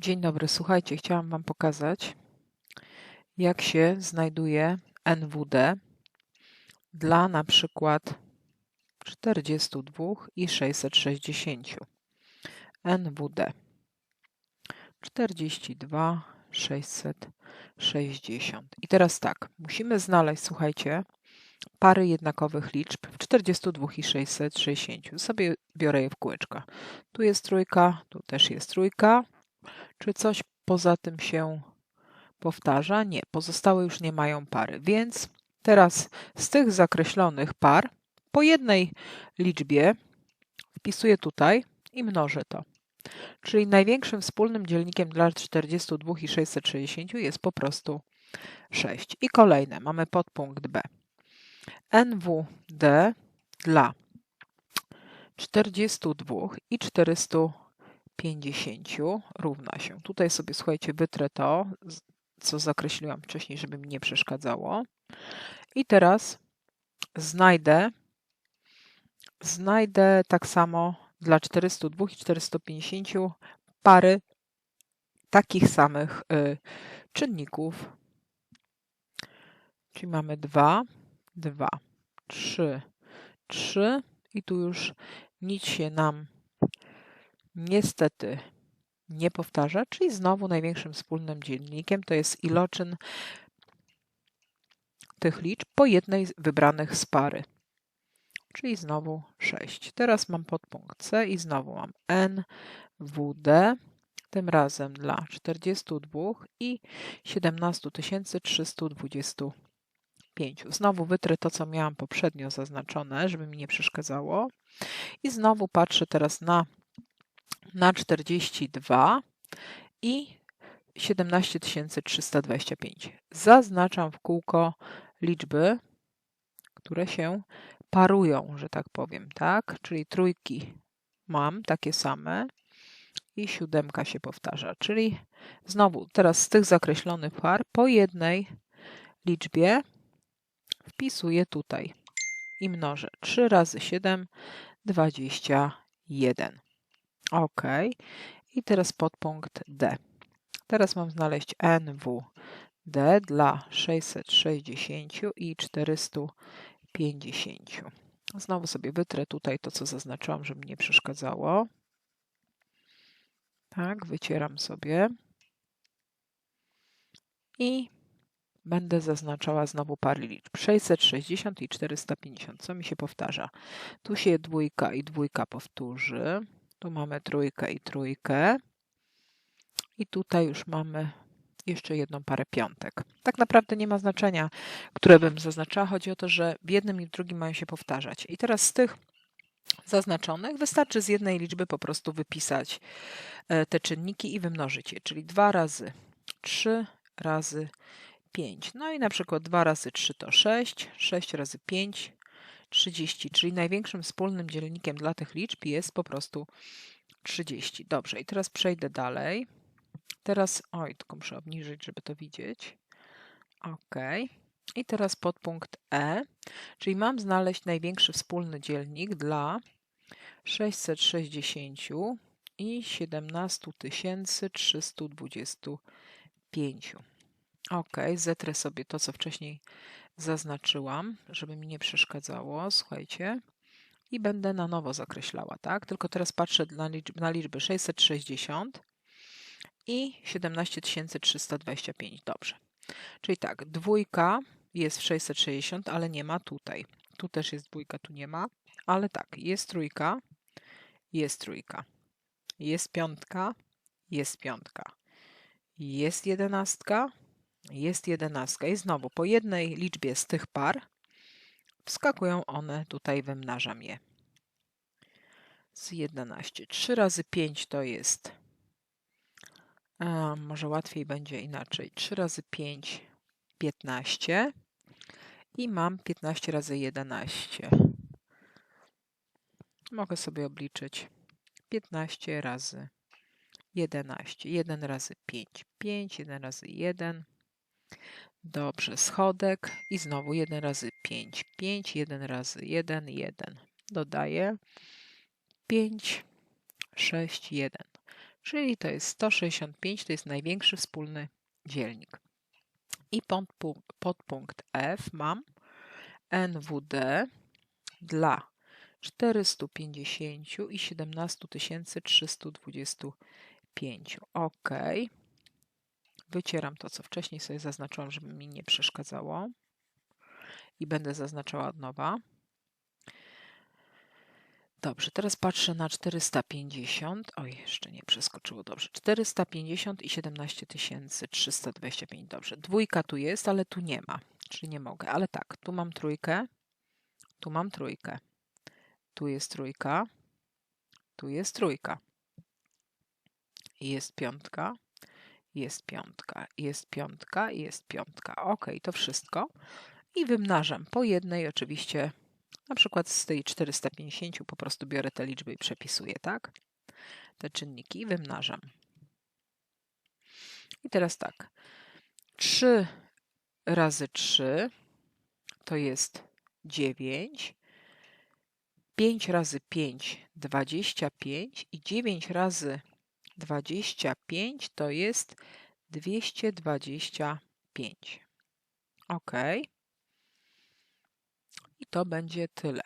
Dzień dobry, słuchajcie, chciałam Wam pokazać, jak się znajduje NWD dla na przykład 42 i 660. NWD 42, 660. I teraz tak, musimy znaleźć, słuchajcie, pary jednakowych liczb w 42 i 660. Sobie biorę je w kółeczka. Tu jest trójka, tu też jest trójka. Czy coś poza tym się powtarza? Nie, pozostałe już nie mają pary. Więc teraz z tych zakreślonych par po jednej liczbie wpisuję tutaj i mnożę to. Czyli największym wspólnym dzielnikiem dla 42 i 660 jest po prostu 6. I kolejne, mamy podpunkt B. NWD dla 42 i 450 równa się. Tutaj sobie, słuchajcie, wytrę to, co zakreśliłam wcześniej, żeby mi nie przeszkadzało. I teraz znajdę, znajdę tak samo dla 402 i 450 pary takich samych y, czynników. Czyli mamy 2, 2, 3, 3 i tu już nic się nam niestety nie powtarza, czyli znowu największym wspólnym dziennikiem to jest iloczyn tych liczb po jednej z wybranych z pary, czyli znowu 6. Teraz mam podpunkt C i znowu mam N, W, D, tym razem dla 42 i 17 325. Znowu wytrę to, co miałam poprzednio zaznaczone, żeby mi nie przeszkadzało. I znowu patrzę teraz na na 42 i 17325. Zaznaczam w kółko liczby, które się parują, że tak powiem, tak? Czyli trójki mam takie same i siódemka się powtarza. Czyli znowu teraz z tych zakreślonych par po jednej liczbie wpisuję tutaj i mnożę 3 razy 7, 21. OK. I teraz podpunkt D. Teraz mam znaleźć NWD dla 660 i 450. Znowu sobie wytrę tutaj to, co zaznaczyłam, żeby nie przeszkadzało. Tak, wycieram sobie. I będę zaznaczała znowu pary liczb 660 i 450, co mi się powtarza. Tu się dwójka i dwójka powtórzy. Tu mamy trójkę i trójkę. I tutaj już mamy jeszcze jedną parę piątek. Tak naprawdę nie ma znaczenia, które bym zaznaczała. Chodzi o to, że w jednym i w drugim mają się powtarzać. I teraz z tych zaznaczonych wystarczy z jednej liczby po prostu wypisać e, te czynniki i wymnożyć je, czyli 2 razy 3 razy 5. No i na przykład 2 razy 3 to 6, 6 razy 5 30, czyli największym wspólnym dzielnikiem dla tych liczb jest po prostu 30. Dobrze, i teraz przejdę dalej. Teraz, oj, tylko muszę obniżyć, żeby to widzieć. OK. I teraz podpunkt E, czyli mam znaleźć największy wspólny dzielnik dla 660 i 17 325. OK, zetrę sobie to, co wcześniej zaznaczyłam, żeby mi nie przeszkadzało, słuchajcie. I będę na nowo zakreślała, tak? Tylko teraz patrzę na, liczby, na liczby 660 i 17325. Dobrze. Czyli tak, dwójka jest w 660, ale nie ma tutaj. Tu też jest dwójka, tu nie ma. Ale tak, jest trójka, jest trójka. Jest piątka, jest piątka. Jest jedenastka, jest jedenastka i znowu po jednej liczbie z tych par wskakują one, tutaj wymnażam je. Z 11. 3 razy 5 to jest, a, może łatwiej będzie inaczej, 3 razy 5, 15 i mam 15 razy 11. Mogę sobie obliczyć 15 razy 11. 1 razy 5, 5, 1 razy 1, Dobrze, schodek i znowu 1 razy 5, 5, 1 razy 1, 1. Dodaję 5, 6, 1. Czyli to jest 165, to jest największy wspólny dzielnik. I podpunkt, podpunkt F mam NWD dla 450 i 17 325. OK. Wycieram to, co wcześniej sobie zaznaczyłam, żeby mi nie przeszkadzało. I będę zaznaczała od nowa. Dobrze, teraz patrzę na 450. Oj, jeszcze nie przeskoczyło. Dobrze, 450 i 17 325. Dobrze, dwójka tu jest, ale tu nie ma, czyli nie mogę. Ale tak, tu mam trójkę, tu mam trójkę, tu jest trójka, tu jest trójka. Jest piątka, jest piątka, jest piątka, jest piątka. Ok, to wszystko. I wymnażam po jednej oczywiście na przykład z tej 450 po prostu biorę te liczby i przepisuję, tak? Te czynniki i wymnażam. I teraz tak. 3 razy 3 to jest 9. 5 razy 5 25 i 9 razy 25 to jest 225. OK. I to będzie tyle.